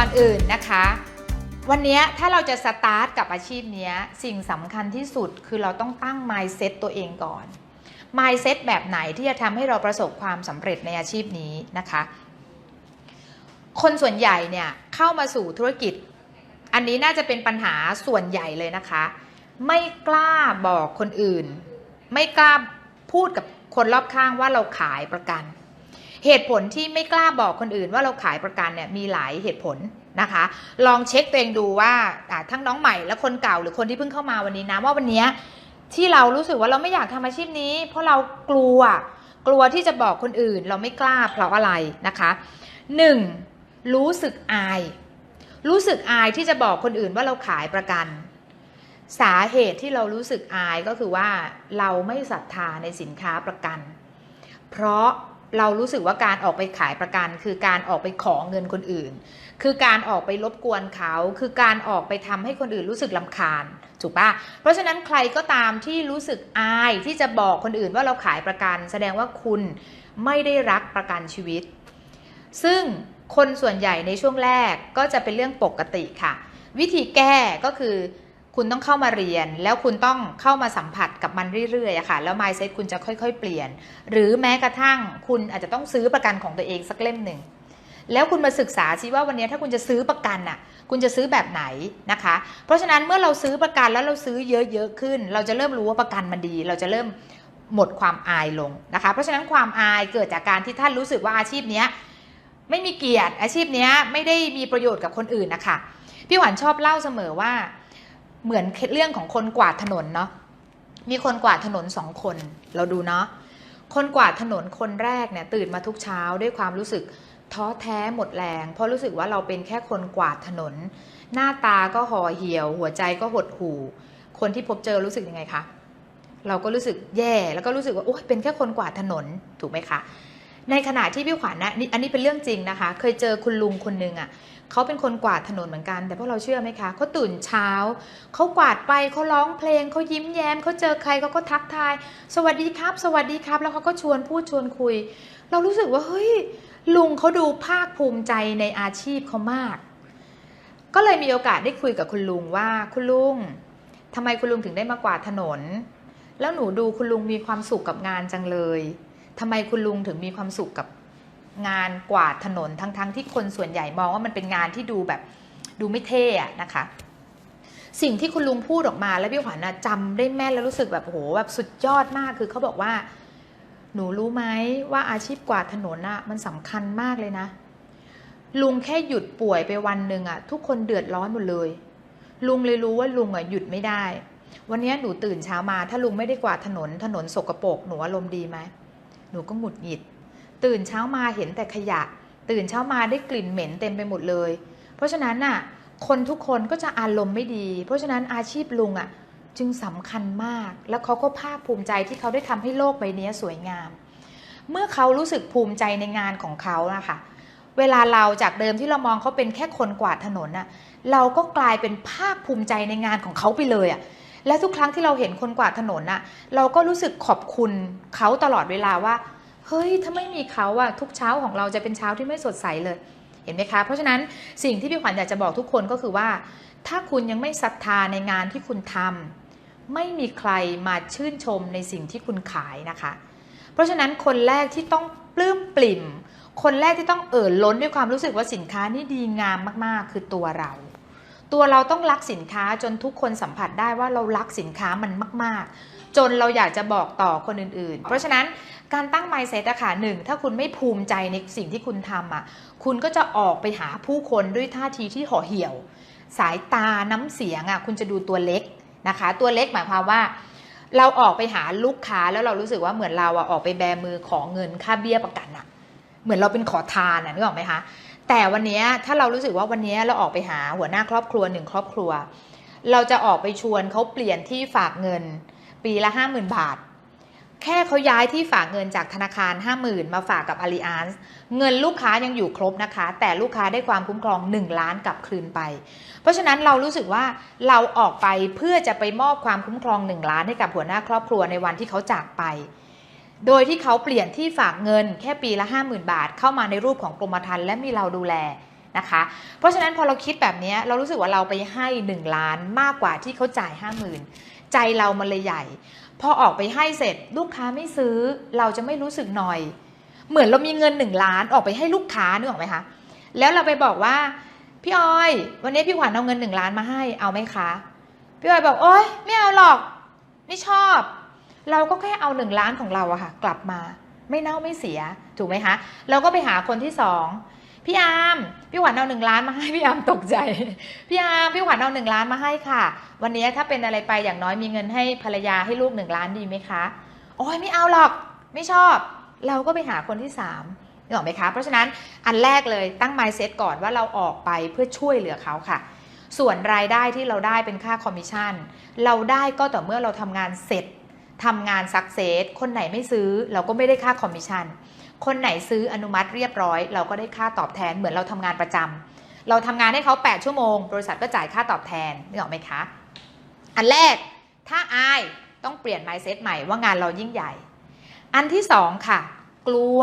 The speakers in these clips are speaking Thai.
ก่อนอื่นนะคะ วันนี้ถ้าเราจะสตาร์ทกับอาชีพนี้สิ่งสำคัญที่สุดคือเราต้องตั้ง mindset ตัวเองก่อน mindset แบบไหนที่จะทำให้เราประสบความสำเร็จในอาชีพนี้นะคะ คนส่วนใหญ่เนี่ยเข้ามาสู่ธุรกิจ อันนี้น่าจะเป็นปัญหาส่วนใหญ่เลยนะคะ ไม่กล้าบอกคนอื่น ไม่กล้าพูดกับคนรอบข้างว่าเราขายประกัน เหตุผลที่ไม่กล้าบอกคนอื่นว่าเราขายประกันเนี่ยมีหลายเหตุผลนะคะ ลองเช็คตัวเองดูว่าทั้งน้องใหม่และคนเก่าหรือคนที่เพิ่งเข้ามาวันนี้นะว่าวันนี้ที่เรารู้สึกว่าเราไม่อยากทำอาชีพนี้ เพราะเรากลัวกลัวที่จะบอกคนอื่น เราไม่กล้าเพราะอะไรนะคะหนึ่งรู้สึกอาย รู้สึกอายที่จะบอกคนอื่นว่าเราขายประกัน สาเหตุที่เรารู้สึกอายก็คือว่าเราไม่ศรัทธาในสินค้าประกัน เพราะ เรารู้สึกว่าการออกไปขายประกัน คือการออกไปขอเงินคนอื่น คือการออกไปรบกวนเขา คือการออกไปทำให้คนอื่นรู้สึกลำคาญถูกปะเพราะฉะนั้นใครก็ตามที่รู้สึกอายที่จะบอกคนอื่นว่าเราขายประกัน แสดงว่าคุณไม่ได้รักประกันชีวิต ซึ่งคนส่วนใหญ่ในช่วงแรกก็จะเป็นเรื่องปกติค่ะ วิธีแก้ก็คือ คุณต้องเข้ามาเรียน แล้วคุณต้องเข้ามาสัมผัสกับมันเรื่อยๆอะค่ะ แล้ว mindset คุณจะค่อยๆ เปลี่ยน หรือแม้กระทั่งคุณอาจจะต้องซื้อประกันของตัวเองสักเล่มหนึ่งแล้วคุณมาศึกษาซิว่าวันนี้ถ้าคุณจะซื้อประกันน่ะ คุณจะซื้อแบบไหนนะคะ เพราะฉะนั้นเมื่อเราซื้อประกันแล้วเราซื้อเยอะๆขึ้น เราจะเริ่มรู้ว่าประกันมันดี เราจะเริ่มหมดความอายลงนะคะ เพราะฉะนั้นความอายเกิดจากการที่ท่านรู้สึกว่าอาชีพนี้ไม่มีเกียรติอาชีพนี้ไม่ได้มีประโยชน์กับคนอื่นนะคะพี่หวานชอบเล่าเสมอว่า เหมือนเรื่องของคนกวาดถนนเนาะมีคนกวาดถนนสองคน เราดูเนาะคนกวาดถนนคนแรกเนี่ยตื่นมาทุกเช้าด้วยความรู้สึกท้อแท้หมดแรง เพราะรู้สึกว่าเราเป็นแค่คนกวาดถนน หน้าตาก็ห่อเหี่ยว หัวใจก็หดหู่ คนที่พบเจอรู้สึกยังไงคะเราก็รู้สึกแย่แล้วก็รู้สึกว่าโอ๊ยเป็นแค่คนกวาดถนนถูกไหมคะ ในขณะที่พี่ขวัญนะนี่อันนี้เป็นเรื่องจริงนะคะ เคยเจอคุณลุงคนหนึ่งอะ่ะเขาเป็นคนกวาดถนนเหมือนกัน แต่พวกเราเชื่อไหมคะเขาตื่นเช้าเขากวาดไปเขาร้องเพลงเขายิ้มแย้มเขาเจอใครเขาก็ทักทาย สวัสดีครับ สวัสดีครับ แล้วเขาก็ชวนพูดชวนคุย เรารู้สึกว่าเฮ้ยลุงเขาดูภาคภูมิใจในอาชีพเขามาก ก็เลยมีโอกาสได้คุยกับคุณลุงว่าคุณลุงทำไมคุณลุงถึงได้มากวาดถนน แล้วหนูดูคุณลุงมีความสุขกับงานจังเลย ทำไมคุณลุงถึงมีความสุขกับงานกวาดถนนทั้งๆทที่คนส่วนใหญ่มองว่ามันเป็นงานที่ดูแบบดูไม่เท่อะนะคะ สิ่งที่คุณลุงพูดออกมาแล้วพี่ขวัญนะจำได้แม่นแล้วรู้สึกแบบโหแบบสุดยอดมากคือเขาบอกว่า หนูรู้ไหมว่าอาชีพกวาดถนนอะมันสำคัญมากเลยนะ ลุงแค่หยุดป่วยไปวันหนึ่งอะทุกคนเดือดร้อนหมดเลย ลุงเลยรู้ว่าลุงอะหยุดไม่ได้ วันนี้หนูตื่นเช้ามา ถ้าลุงไม่ได้กวาดถนนถนนสกรปรกหนูอารมณ์ดีไหม หนูก็หงุดหงิด ตื่นเช้ามาเห็นแต่ขยะ ตื่นเช้ามาได้กลิ่นเหม็นเต็มไปหมดเลย เพราะฉะนั้นน่ะคนทุกคนก็จะอารมณ์ไม่ดี เพราะฉะนั้นอาชีพลุงอะจึงสำคัญมาก แล้วเขาก็ภาคภูมิใจที่เขาได้ทำให้โลกใบนี้สวยงาม เมื่อเขารู้สึกภูมิใจในงานของเขานะคะเวลาเราจากเดิมที่เรามองเขาเป็นแค่คนกวาดถนนน่ะเราก็กลายเป็นภาคภูมิใจในงานของเขาไปเลยอะ และทุกครั้งที่เราเห็นคนกวาดถนนน่ะ เราก็รู้สึกขอบคุณเขาตลอดเวลาว่า เฮ้ย ถ้าไม่มีเขาอะทุกเช้าของเราจะเป็นเช้าที่ไม่สดใสเลย เห็นไหมคะ เพราะฉะนั้นสิ่งที่พี่ขวัญอยากจะบอกทุกคนก็คือว่า ถ้าคุณยังไม่ศรัทธาในงานที่คุณทำไม่มีใครมาชื่นชมในสิ่งที่คุณขายนะคะ เพราะฉะนั้นคนแรกที่ต้องปลื้มปลิ่ม คนแรกที่ต้องเอ่อล้นด้วยความรู้สึกว่าสินค้านี่ดีงามมากๆ คือตัวเรา ตัวเราต้องรักสินค้าจนทุกคนสัมผัสได้ว่าเรารักสินค้ามันมาก ๆ จนเราอยากจะบอกต่อคนอื่น ๆ เพราะฉะนั้นการตั้ง mindset อะค่ะหนึ่งถ้าคุณไม่ภูมิใจในสิ่งที่คุณทำอะคุณก็จะออกไปหาผู้คนด้วยท่าทีที่ห่อเหี่ยว สายตาน้ำเสียงอะคุณจะดูตัวเล็กนะคะ ตัวเล็กหมายความว่า เราออกไปหาลูกค้าแล้วเรารู้สึกว่าเหมือนเราอะออกไปแบมือขอเงินค่าเบี้ยประกันอะเหมือนเราเป็นขอทานอะนึกออกไหมคะ แต่วันนี้ถ้าเรารู้สึกว่าวันนี้เราออกไปหาหัวหน้าครอบครัวหนึ่งครอบครัว เราจะออกไปชวนเขาเปลี่ยนที่ฝากเงิน ปีละห้าหมื่นบาท แค่เขาย้ายที่ฝากเงินจากธนาคาร 50,000 มาฝากกับ a l l i a n z เงินลูกค้ายังอยู่ครบนะคะ แต่ลูกค้าได้ความคุ้มครอง 1 ล้านกลับคืนไป เพราะฉะนั้นเรารู้สึกว่าเราออกไปเพื่อจะไปมอบความคุ้มครอง 1 ล้านให้กับหัวหน้าครอบครัวในวันที่เขาจากไป โดยที่เขาเปลี่ยนที่ฝากเงินแค่ปีละ 50,000 บาท เข้ามาในรูปของกรมธรรม์และมีเราดูแลนะคะ เพราะฉะนั้นพอเราคิดแบบนี้เรารู้สึกว่าเราไปให้ 1 ล้านมากกว่าที่เขาจ่าย 50,000 ใจเรามันเลยใหญ่ พอออกไปให้เสร็จลูกค้าไม่ซื้อเราจะไม่รู้สึกหน่อย เหมือนเรามีเงิน 1 ล้านออกไปให้ลูกค้านึกออกไหมคะแล้วเราไปบอกว่าพี่ออย วันนี้พี่ขวัญเอาเงินหนึ่งล้านมาให้เอาไหมคะ พี่ออยบอกโอ๊ยไม่เอาหรอก ไม่ชอบ เราก็แค่เอาหนึ่งล้านของเราอะค่ะ กลับมา ไม่เน่าไม่เสีย ถูกไหมคะเราก็ไปหาคนที่สองพี่อามพี่ขวัญเอาหนึ่งล้านมาให้พี่อามตกใจ พี่อามพี่ขวัญเอาหนึ่งล้านมาให้ค่ะ วันนี้ถ้าเป็นอะไรไปอย่างน้อยมีเงินให้ภรรยาให้ลูกหนึ่งล้านดีไหมคะโอ้ยไม่เอาหรอก ไม่ชอบ เราก็ไปหาคนที่สามนึกออกไหมคะ เพราะฉะนั้นอันแรกเลยตั้ง mindset ก่อนว่าเราออกไปเพื่อช่วยเหลือเขาค่ะ ส่วนรายได้ที่เราได้เป็นค่าคอมมิชชั่นเราได้ก็ต่อเมื่อเราทำงานเสร็จ ทำงานสักเซสคนไหนไม่ซื้อเราก็ไม่ได้ค่าคอมมิชชั่น คนไหนซื้ออนุมัติเรียบร้อย เราก็ได้ค่าตอบแทนเหมือนเราทำงานประจำเราทำงานให้เขา 8 ชั่วโมง บริษัทก็จ่ายค่าตอบแทนนึกออกไหมคะ อันแรกถ้าอายต้องเปลี่ยน mindset ใหม่ว่างานเรายิ่งใหญ่ อันที่สองค่ะ กลัว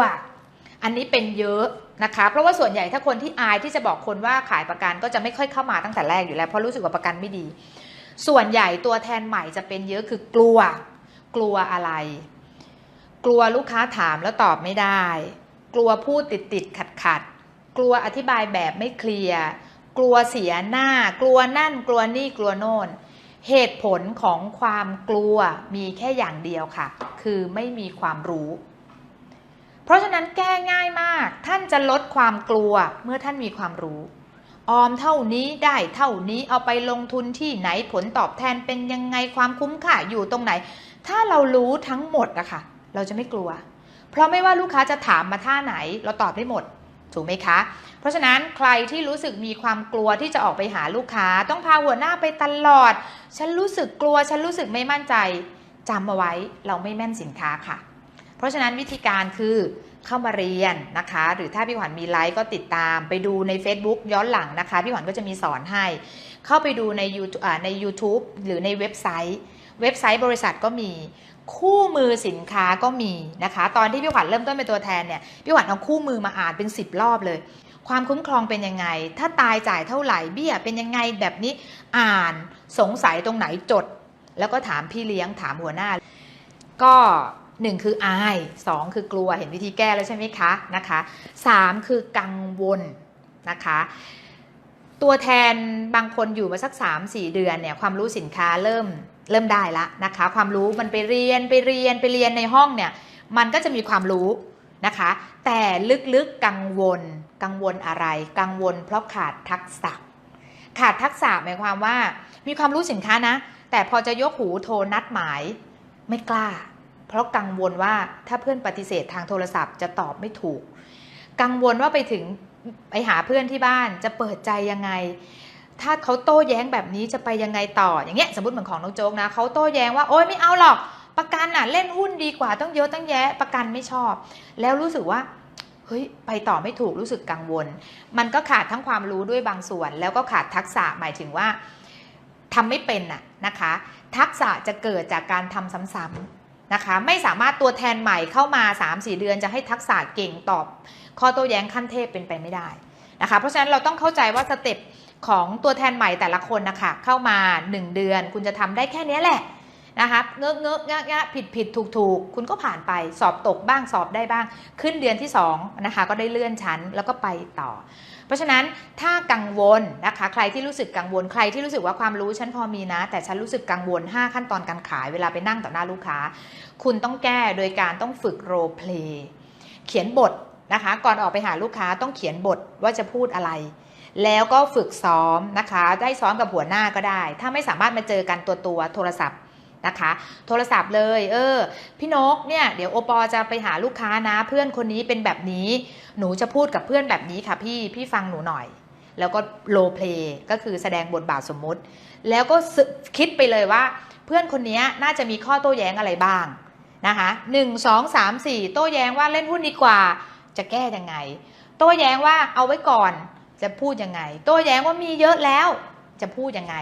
อันนี้เป็นเยอะนะคะ เพราะว่าส่วนใหญ่ถ้าคนที่อายที่จะบอกคนว่าขายประกันก็จะไม่ค่อยเข้ามาตั้งแต่แรกอยู่แล้วเพราะรู้สึกว่าประกันไม่ดี ส่วนใหญ่ตัวแทนใหม่จะเป็นเยอะคือกลัว กลัวอะไร กลัวลูกค้าถามแล้วตอบไม่ได้ กลัวพูดติดติดขัดขัดกลัวอธิบายแบบไม่เคลียร์กลัวเสียหน้า กลัวนั่น กลัวนี่กลัวโน่น เหตุผลของความกลัวมีแค่อย่างเดียวค่ะ คือไม่มีความรู้ เพราะฉะนั้นแก้ง่ายมาก ท่านจะลดความกลัวเมื่อท่านมีความรู้ ออมเท่านี้ได้เท่านี้เอาไปลงทุนที่ไหนผลตอบแทนเป็นยังไงความคุ้มค่าอยู่ตรงไหน ถ้าเรารู้ทั้งหมดอะค่ะเราจะไม่กลัว เพราะไม่ว่าลูกค้าจะถามมาท่าไหน เราตอบได้หมดถูกไหมคะ เพราะฉะนั้นใครที่รู้สึกมีความกลัวที่จะออกไปหาลูกค้า ต้องพาหัวหน้าไปตลอด ฉันรู้สึกกลัว ฉันรู้สึกไม่มั่นใจจำเอาไว้เราไม่แม่นสินค้าค่ะ เพราะฉะนั้นวิธีการคือเข้ามาเรียนนะคะ หรือถ้าพี่ขวัญมีไลฟ์ก็ติดตามไปดูใน Facebook ย้อนหลังนะคะ พี่ขวัญก็จะมีสอนให้ เข้าไปดูใน YouTube ใน YouTube หรือในเว็บไซต์ เว็บไซต์บริษัทก็มีคู่มือสินค้าก็มีนะคะ ตอนที่พี่ขวัญเริ่มต้นเป็นตัวแทนเนี่ยพี่ขวัญเอาคู่มือมาอ่านเป็น 10 รอบเลย ความคุ้มครองเป็นยังไง ถ้าตายจ่ายเท่าไหร่เบี้ยเป็นยังไงแบบนี้อ่านสงสัยตรงไหนจด แล้วก็ถามพี่เลี้ยงถามหัวหน้า ก็หนึ่งคืออายสองคือกลัวเห็นวิธีแก้แล้วใช่ไหมคะนะคะสามคือกังวลนะคะตัวแทนบางคนอยู่มาสัก 3-4 เดือนเนี่ยความรู้สินค้าเริ่ม เริ่มได้ละนะคะ ความรู้มันไปเรียนไปเรียนไปเรียนในห้องเนี่ยมันก็จะมีความรู้นะคะ แต่ลึกๆกังวล กังวลอะไร กังวลเพราะขาดทักษะ ขาดทักษะหมายความว่า มีความรู้สินค้านะ แต่พอจะยกหูโทรนัดหมายไม่กล้า เพราะกังวลว่าถ้าเพื่อนปฏิเสธทางโทรศัพท์จะตอบไม่ถูก กังวลว่าไปถึงไปหาเพื่อนที่บ้านจะเปิดใจยังไง ถ้าเขาโต้แย้งแบบนี้จะไปยังไงต่อ อย่างเงี้ยสมมติเหมือนของน้องโจ๊กนะเขาโต้แย้งว่าโอ๊ยไม่เอาหรอก ประกันน่ะเล่นหุ้นดีกว่าต้องเยอะต้องแยะประกันไม่ชอบ แล้วรู้สึกว่าเฮ้ยไปต่อไม่ถูกรู้สึกกังวล มันก็ขาดทั้งความรู้ด้วยบางส่วน แล้วก็ขาดทักษะหมายถึงว่าทำไม่เป็นน่ะนะคะ ทักษะจะเกิดจากการทำซ้ำๆนะคะ ไม่สามารถตัวแทนใหม่เข้ามา 3-4 เดือนจะให้ทักษะเก่งตอบ ข้อโต้แย้งขั้นเทพเป็นไปไม่ได้ นะคะเพราะฉะนั้นเราต้องเข้าใจว่าสเต็ปของตัวแทนใหม่แต่ละคนนะคะเข้ามา 1 เดือน คุณจะทำได้แค่นี้แหละนะคะเงอะเงอะงะงะผิดผิดถูกถูกคุณก็ผ่านไปสอบตกบ้างสอบได้บ้าง ขึ้นเดือนที่2นะคะก็ได้เลื่อนชั้นแล้วก็ไปต่อ เพราะฉะนั้นถ้ากังวลนะคะใครที่รู้สึกกังวลใครที่รู้สึกว่าความรู้ฉันพอมีนะ แต่ฉันรู้สึกกังวล 5 ขั้นตอนการขายเวลาไปนั่งต่อหน้าลูกค้า คุณต้องแก้โดยการต้องฝึกโรเพลย์เขียนบท นะคะ ก่อนออกไปหาลูกค้าต้องเขียนบทว่าจะพูดอะไร แล้วก็ฝึกซ้อมนะคะ ได้ซ้อมกับหัวหน้าก็ได้ ถ้าไม่สามารถมาเจอกันตัวตัวโทรศัพท์นะคะ โทรศัพท์เลย เออ พี่นกเนี่ยเดี๋ยวโอปอจะไปหาลูกค้านะ เพื่อนคนนี้เป็นแบบนี้ หนูจะพูดกับเพื่อนแบบนี้ค่ะพี่ พี่ฟังหนูหน่อย แล้วก็โลเพลย์ก็คือแสดงบทบาทสมมุติ แล้วก็คิดไปเลยว่า เพื่อนคนนี้น่าจะมีข้อโต้แย้งอะไรบ้างนะคะหนึ่งสองสามสี่โต้แย้งว่าเล่นหุ้นดีกว่า จะแก้ยังไง โต้แย้งว่าเอาไว้ก่อนจะพูดยังไง โต้แย้งว่ามีเยอะแล้วจะพูดยังไง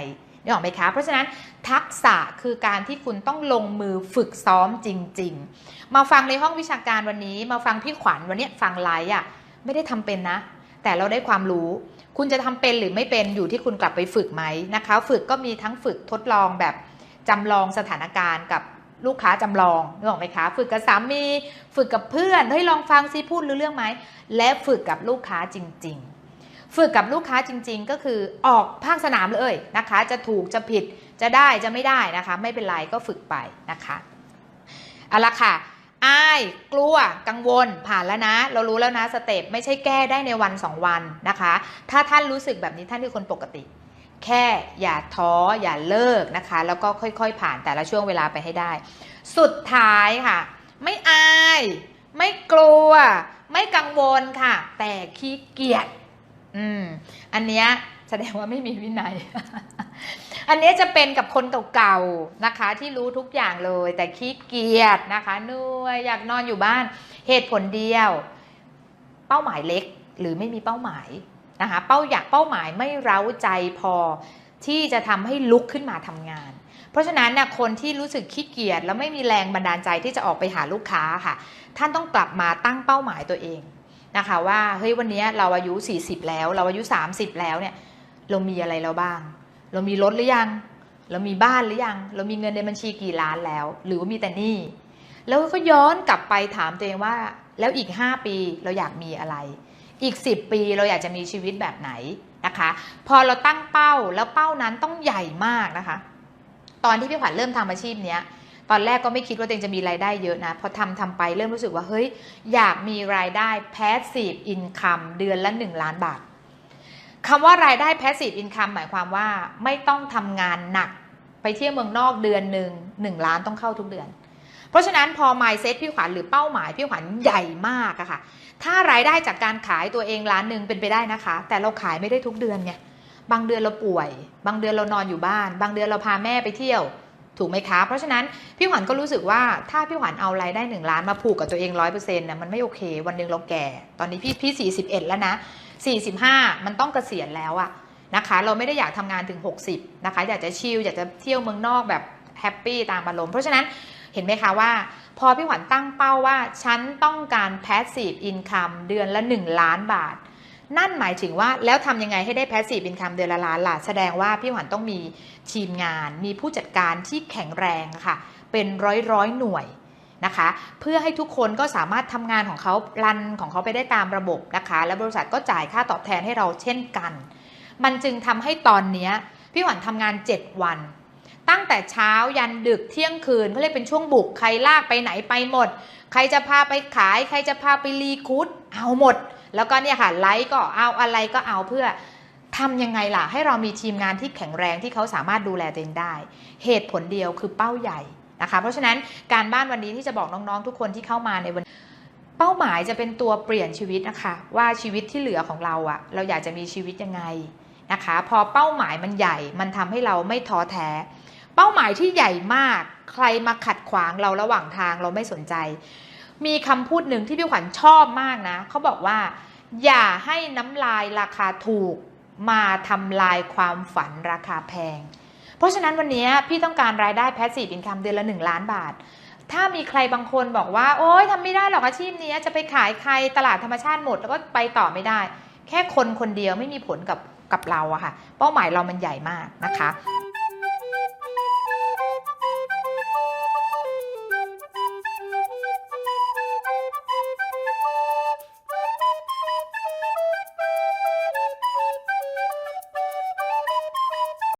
นี่ออกไหมคะ เพราะฉะนั้นทักษะคือการที่คุณต้องลงมือฝึกซ้อมจริง ๆ มาฟังในห้องวิชาการวันนี้ มาฟังพี่ขวัญวันนี้ฟังไลฟ์อะไม่ได้ทำเป็นนะ แต่เราได้ความรู้ คุณจะทำเป็นหรือไม่เป็นอยู่ที่คุณกลับไปฝึกไหมนะคะ ฝึกก็มีทั้งฝึกทดลองแบบจำลองสถานการณ์กับ ลูกค้าจำลองนึกออกไหมคะ ฝึกกับสามี ฝึกกับเพื่อนเฮ้ยลองฟังซิพูดรู้เรื่องไหม และฝึกกับลูกค้าจริง ๆ ฝึกกับลูกค้าจริง ๆ ก็คือออกภาคสนามเลยนะคะ จะถูกจะผิดจะได้จะไม่ได้นะคะ ไม่เป็นไรก็ฝึกไปนะคะเอาละค่ะอายกลัวกังวลผ่านแล้วนะ เรารู้แล้วนะสเต็ปไม่ใช่แก้ได้ในวัน 2 วันนะคะ ถ้าท่านรู้สึกแบบนี้ท่านคือคนปกติ แค่อย่าท้ออย่าเลิกนะคะ แล้วก็ค่อยๆผ่านแต่ละช่วงเวลาไปให้ได้ สุดท้ายค่ะ ไม่อาย ไม่กลัว ไม่กังวลค่ะ แต่ขี้เกียจอืมอันเนี้ยแสดงว่าไม่มีวินัย อันนี้จะเป็นกับคนเก่าๆนะคะ ที่รู้ทุกอย่างเลย แต่ขี้เกียจนะคะเหนื่อยอยากนอนอยู่บ้าน เหตุผลเดียว เป้าหมายเล็กหรือไม่มีเป้าหมาย นะคะเป้าอยากเป้าหมายไม่เร้าใจพอที่จะทำให้ลุกขึ้นมาทำงาน เพราะฉะนั้นนะคนที่รู้สึกขี้เกียจแล้วไม่มีแรงบันดาลใจที่จะออกไปหาลูกค้าค่ะ ท่านต้องกลับมาตั้งเป้าหมายตัวเองนะคะว่าเฮ้ยวันนี้เราอายุ 40 แล้ว เราอายุ 30 แล้วเนี่ยเรามีอะไรแล้วบ้าง เรามีรถหรือยัง เรามีบ้านหรือยัง เรามีเงินในบัญชีกี่ล้านแล้ว หรือว่ามีแต่หนี้แล้วก็ย้อนกลับไปถามตัวเองว่าแล้วอีก 5 ปีเราอยากมีอะไร อีก 10 ปีเราอยากจะมีชีวิตแบบไหนนะคะ พอเราตั้งเป้าแล้วเป้านั้นต้องใหญ่มากนะคะ ตอนที่พี่ขวัญเริ่มทำอาชีพเนี้ยตอนแรกก็ไม่คิดว่าตัวเองจะมีรายได้เยอะนะ พอทำทำไปเริ่มรู้สึกว่าเฮ้ยอยากมีรายได้ passive income เดือนละ 1 ล้านบาทคำว่ารายได้ passive income หมายความว่าไม่ต้องทำงานหนัก ไปเที่ยวเมืองนอกเดือนหนึ่งหนึ่งล้านต้องเข้าทุกเดือน เพราะฉะนั้นพอ mindset พี่ขวัญหรือเป้าหมายพี่ขวัญใหญ่มากอะค่ะ ถ้ารายได้จากการขายตัวเองล้านหนึ่งเป็นไปได้นะคะ แต่เราขายไม่ได้ทุกเดือนไงบางเดือนเราป่วย บางเดือนเรานอนอยู่บ้าน บางเดือนเราพาแม่ไปเที่ยวถูกไหมคะ เพราะฉะนั้นพี่ขวัญก็รู้สึกว่าถ้าพี่ขวัญเอารายได้หนึ่งล้านมาผูกกับตัวเองร้อยเปอร์เซ็นต์น่ะมันไม่โอเค วันหนึ่งเราแก่ ตอนนี้พี่พี่สี่สิบเอ็ดแล้วนะสี่สิบห้ามันต้องเกษียณแล้วอะนะคะ เราไม่ได้อยากทำงานถึง 60นะคะอยากจะชิลอยากจะเที่ยวเมืองนอกแบบแฮปปี้ตามอารมณ์เพราะฉะนั้น เห็นไหมคะว่า พอพี่ขวัญตั้งเป้าว่า ฉันต้องการ passive income เดือนละ 1 ล้านบาท นั่นหมายถึงว่าแล้วทำยังไงให้ได้ passive income เดือนละล้านล่ะ แสดงว่าพี่ขวัญต้องมีทีมงาน มีผู้จัดการที่แข็งแรงค่ะ เป็นร้อยร้อยหน่วยนะคะเพื่อให้ทุกคนก็สามารถทำงานของเขารันของเขาไปได้ตามระบบนะคะ และบริษัทก็จ่ายค่าตอบแทนให้เราเช่นกัน มันจึงทำให้ตอนนี้พี่ขวัญทำงาน 7 วัน ตั้งแต่เช้ายันดึกเที่ยงคืนเขาเรียกเป็นช่วงบุกใครลากไปไหนไปหมด ใครจะพาไปขาย ใครจะพาไปรีคูดเอาหมด แล้วก็เนี่ยค่ะไลฟ์ก็เอาอะไรก็เอาเพื่อทำยังไงล่ะ ให้เรามีทีมงานที่แข็งแรงที่เขาสามารถดูแลตัวเองได้ เหตุผลเดียวคือเป้าใหญ่นะคะ เพราะฉะนั้นการบ้านวันนี้ที่จะบอกน้องๆ ทุกคนที่เข้ามาในวันเป้าหมายจะเป็นตัวเปลี่ยนชีวิตนะคะ ว่าชีวิตที่เหลือของเราอะเราอยากจะมีชีวิตยังไง นะคะ พอเป้าหมายมันใหญ่มันทำให้เราไม่ท้อแท้ เป้าหมายที่ใหญ่มาก ใครมาขัดขวางเราระหว่างทางเราไม่สนใจ มีคำพูดหนึ่งที่พี่ขวัญชอบมากนะเขาบอกว่า อย่าให้น้ำลายราคาถูกมาทำลายความฝันราคาแพง เพราะฉะนั้นวันนี้พี่ต้องการรายได้แพสซีฟอินคัมเดือนละ 1 ล้านบาท ถ้ามีใครบางคนบอกว่า โอ๊ยทำไม่ได้หรอกอาชีพนี้จะไปขายใครตลาดธรรมชาติหมด แล้วก็ไปต่อไม่ได้ แค่คนคนเดียวไม่มีผลกับ กับเราอะค่ะ เป้าหมายเรามันใหญ่มากนะคะ